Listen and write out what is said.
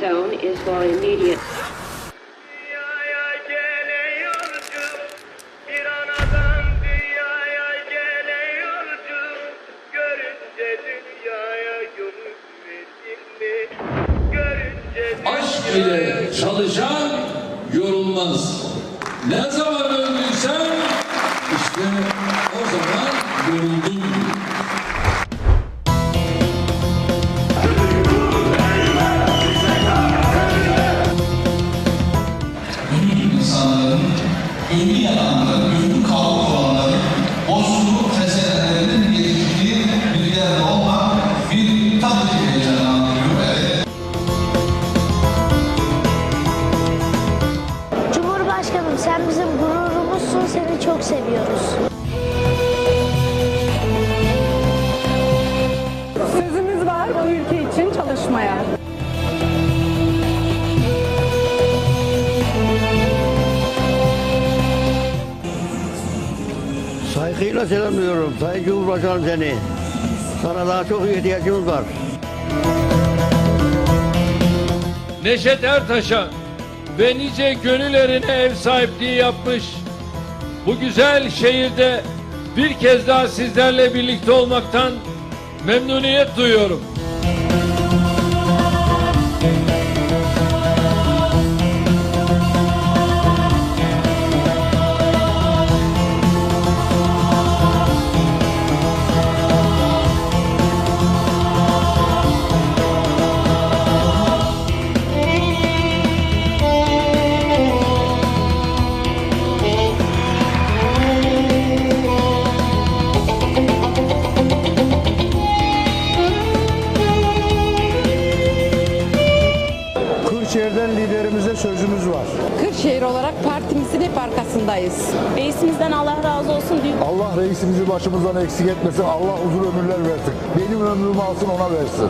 zone is for immediate Dünyaya geliyordu bir anadan dünyaya geliyordu görünce dünyaya gönül verdin mi görünce Aşk ile çalışan yorulmaz. Ne zaman öldüysen işte o zaman yoruldun. İnsanların ölü yalanların, ölü kalıp olanların bozuluk meselelerinin geliştiği bir yerde olmak bir ki heyecanlandırıyor. Evet. Cumhurbaşkanım sen bizim gururumuzsun, seni çok seviyoruz. Sözümüz var bu ülke için çalışmaya. Saygıyla selamlıyorum Sayın Cumhurbaşkanım seni. Sana daha çok ihtiyacımız var. Neşet Ertaş'a ve nice gönüllerine ev sahipliği yapmış. Bu güzel şehirde bir kez daha sizlerle birlikte olmaktan memnuniyet duyuyorum. Kırşehir'den liderimize sözümüz var. Kırşehir olarak partimizin hep arkasındayız. Reisimizden Allah razı olsun. Büyük Allah reisimizi başımızdan eksik etmesin. Allah uzun ömürler versin. Benim ömrümü alsın ona versin.